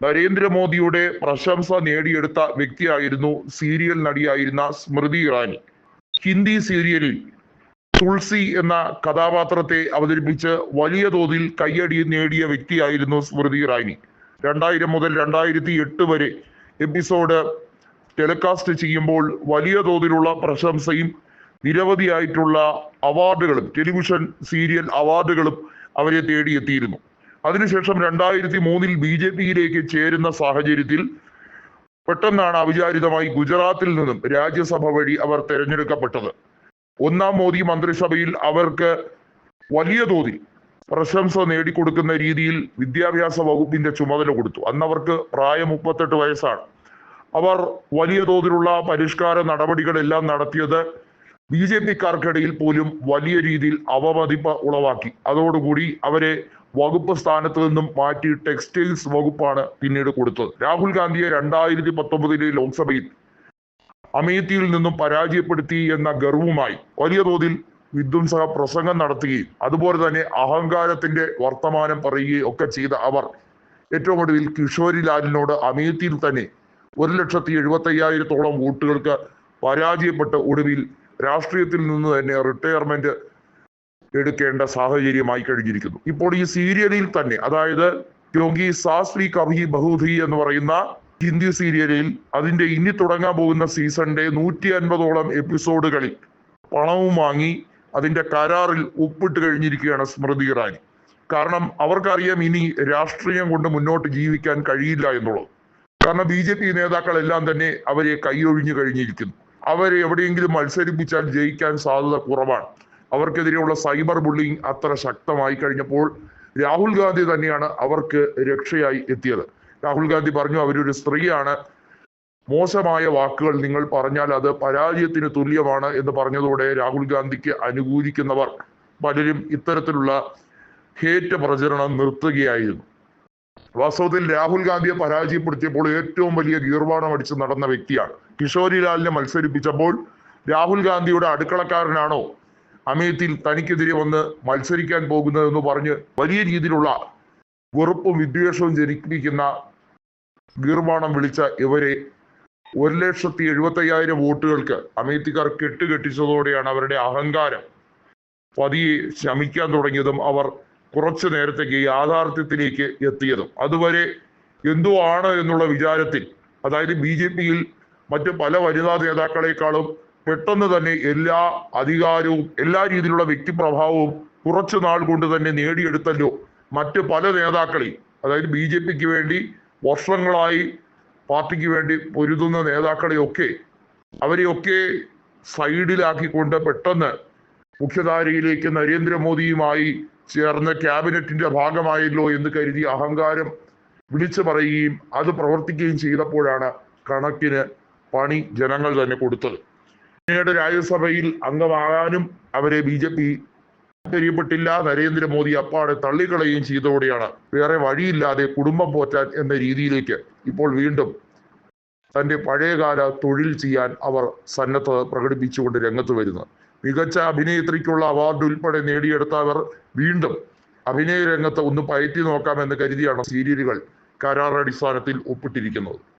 നരേന്ദ്രമോദിയുടെ പ്രശംസ നേടിയെടുത്ത വ്യക്തിയായിരുന്നു സീരിയൽ നടിയായിരുന്ന സ്മൃതി ഇറാനി. ഹിന്ദി സീരിയലിൽ തുൾസി എന്ന കഥാപാത്രത്തെ അവതരിപ്പിച്ച് വലിയ തോതിൽ കയ്യടി നേടിയ വ്യക്തിയായിരുന്നു സ്മൃതി ഇറാനി. രണ്ടായിരം മുതൽ രണ്ടായിരത്തി എട്ട് വരെ എപ്പിസോഡ് ടെലികാസ്റ്റ് ചെയ്യുമ്പോൾ വലിയ തോതിലുള്ള പ്രശംസയും നിരവധിയായിട്ടുള്ള അവാർഡുകളും ടെലിവിഷൻ സീരിയൽ അവാർഡുകളും അവരെ തേടിയെത്തിയിരുന്നു. അതിനുശേഷം രണ്ടായിരത്തി മൂന്നിൽ ബി ജെ പിയിലേക്ക് ചേരുന്ന സാഹചര്യത്തിൽ പെട്ടെന്നാണ് അവിചാരിതമായി ഗുജറാത്തിൽ നിന്നും രാജ്യസഭ വഴി അവർ തെരഞ്ഞെടുക്കപ്പെട്ടത്. ഒന്നാം മോദി മന്ത്രിസഭയിൽ അവർക്ക് വലിയ തോതിൽ പ്രശംസ നേടിക്കൊടുക്കുന്ന രീതിയിൽ വിദ്യാഭ്യാസ വകുപ്പിന്റെ ചുമതല കൊടുത്തു. അന്ന് അവർക്ക് പ്രായം മുപ്പത്തെട്ട് വയസ്സാണ്. അവർ വലിയ തോതിലുള്ള പരിഷ്കാര നടപടികളെല്ലാം നടത്തിയത് ബി ജെ പിക്കാർക്കിടയിൽ പോലും വലിയ രീതിയിൽ അവമതിപ്പ് ഉളവാക്കി. അതോടുകൂടി അവരെ വകുപ്പ് സ്ഥാനത്ത് നിന്നും മാറ്റി ടെക്സ്റ്റൈൽസ് വകുപ്പാണ് പിന്നീട് കൊടുത്തത്. രാഹുൽ ഗാന്ധിയെ രണ്ടായിരത്തി പത്തൊമ്പതിലെ ലോക്സഭയിൽ അമേത്തിയിൽ നിന്നും പരാജയപ്പെടുത്തി എന്ന ഗർവുമായി വലിയ തോതിൽ വിധ്വംസക പ്രസംഗം നടത്തുകയും അതുപോലെ തന്നെ അഹങ്കാരത്തിന്റെ വർത്തമാനം പറയുകയും ഒക്കെ ചെയ്ത അവർ ഏറ്റവും ഒടുവിൽ കിഷോരിലാലിനോട് അമേത്തിയിൽ തന്നെ ഒരു ലക്ഷത്തി എഴുപത്തി അയ്യായിരത്തോളം വോട്ടുകൾക്ക് പരാജയപ്പെട്ട് ഒടുവിൽ രാഷ്ട്രീയത്തിൽ നിന്ന് തന്നെ റിട്ടയർമെന്റ് എടുക്കേണ്ട സാഹചര്യമായി കഴിഞ്ഞിരിക്കുന്നു. ഇപ്പോൾ ഈ സീരിയലിൽ തന്നെ അതായത് യോഗി ശാസ്ത്രി കവി ബഹുധി എന്ന് പറയുന്ന ഹിന്ദി സീരിയലിൽ അതിന്റെ ഇനി തുടങ്ങാൻ പോകുന്ന സീസണിന്റെ നൂറ്റി അൻപതോളം എപ്പിസോഡുകളിൽ പണവും വാങ്ങി അതിന്റെ കരാറിൽ ഒപ്പിട്ട് കഴിഞ്ഞിരിക്കുകയാണ് സ്മൃതി ഇറാനി. കാരണം അവർക്കറിയാം ഇനി രാഷ്ട്രീയം കൊണ്ട് മുന്നോട്ട് ജീവിക്കാൻ കഴിയില്ല എന്നുള്ളത്. കാരണം ബി ജെ പി നേതാക്കളെല്ലാം തന്നെ അവരെ കൈയൊഴിഞ്ഞു കഴിഞ്ഞിരിക്കുന്നു. അവരെ എവിടെയെങ്കിലും മത്സരിപ്പിച്ചാൽ ജയിക്കാൻ സാധ്യത കുറവാണ്. അവർക്കെതിരെയുള്ള സൈബർ ബുള്ളിങ് അത്ര ശക്തമായി കഴിഞ്ഞപ്പോൾ രാഹുൽ ഗാന്ധി തന്നെയാണ് അവർക്ക് രക്ഷയായി എത്തിയത്. രാഹുൽ ഗാന്ധി പറഞ്ഞു അവരൊരു സ്ത്രീയാണ്. മോശമായ വാക്കുകൾ നിങ്ങൾ പറഞ്ഞാൽ അത് പരാജയത്തിന് തുല്യമാണ് എന്ന് പറഞ്ഞതോടെ രാഹുൽ ഗാന്ധിക്ക് അനുകൂലിക്കുന്നവർ പലരും ഇത്തരത്തിലുള്ള ഹേറ്റ് പ്രചരണം നിർത്തുകയായിരുന്നു. വാസ്തവത്തിൽ രാഹുൽ ഗാന്ധിയെ പരാജയപ്പെടുത്തിയപ്പോൾ ഏറ്റവും വലിയ ഗീർവാണം അടിച്ച് നടന്ന വ്യക്തിയാണ്. കിഷോരിലാലിനെ മത്സരിപ്പിച്ചപ്പോൾ രാഹുൽ ഗാന്ധിയുടെ അടുക്കളക്കാരനാണോ അമേത്തിൽ തനിക്കെതിരെ വന്ന് മത്സരിക്കാൻ പോകുന്നതെന്ന് പറഞ്ഞ് വലിയ രീതിയിലുള്ള വെറുപ്പും വിദ്വേഷവും ജനിപ്പിക്കുന്ന ഗീർവാണം വിളിച്ച ഇവരെ ഒരു ലക്ഷത്തി എഴുപത്തി അയ്യായിരം വോട്ടുകൾക്ക് അമേത്തിക്കാർ കെട്ടുകെട്ടിച്ചതോടെയാണ് അവരുടെ അഹങ്കാരം പതിയെ ശമിക്കാൻ തുടങ്ങിയതും അവർ കുറച്ചു നേരത്തേക്ക് യാഥാർത്ഥ്യത്തിലേക്ക് എത്തിയതും. അതുവരെ എന്തോ ആണ് എന്നുള്ള വിചാരത്തിൽ അതായത് ബി ജെ പിയിൽ മറ്റു പല വനിതാ നേതാക്കളെക്കാളും പെട്ടെന്ന് തന്നെ എല്ലാ അധികാരവും എല്ലാ രീതിയിലുള്ള വ്യക്തിപ്രഭാവവും കുറച്ചു നാൾ കൊണ്ട് തന്നെ നേടിയെടുത്തല്ലോ. മറ്റ് പല നേതാക്കളെയും അതായത് ബി ജെ പിക്ക് വേണ്ടി വർഷങ്ങളായി പാർട്ടിക്ക് വേണ്ടി പൊരുതുന്ന നേതാക്കളെയൊക്കെ അവരെയൊക്കെ സൈഡിലാക്കിക്കൊണ്ട് പെട്ടെന്ന് മുഖ്യധാരയിലേക്ക് നരേന്ദ്രമോദിയുമായി ചേർന്ന് ക്യാബിനറ്റിന്റെ ഭാഗമായല്ലോ എന്ന് കരുതി അഹങ്കാരം വിളിച്ചു പറയുകയും അത് പ്രവർത്തിക്കുകയും ചെയ്തപ്പോഴാണ് കണക്കിന് പണി ജനങ്ങൾ തന്നെ കൊടുത്തത്. പിന്നീട് രാജ്യസഭയിൽ അംഗമാകാനും അവരെ ബി ജെ പി താല്പര്യപ്പെട്ടില്ല നരേന്ദ്രമോദി അപ്പാടെ തള്ളിക്കളയുകയും ചെയ്തതോടെയാണ്. വേറെ വഴിയില്ലാതെ കുടുംബം പോറ്റാൻ എന്ന രീതിയിലേക്ക് ഇപ്പോൾ വീണ്ടും തന്റെ പഴയകാല തൊഴിൽ ചെയ്യാൻ അവർ സന്നദ്ധത പ്രകടിപ്പിച്ചുകൊണ്ട് രംഗത്ത് വരുന്നത് മികച്ച അഭിനേത്രിക്കുള്ള അവാർഡ് ഉൾപ്പെടെ നേടിയെടുത്ത അവർ വീണ്ടും അഭിനയ രംഗത്ത് ഒന്ന് പയറ്റി നോക്കാമെന്ന് കരുതിയാണ് സീരിയലുകൾ കരാറടിസ്ഥാനത്തിൽ ഒപ്പിട്ടിരിക്കുന്നത്.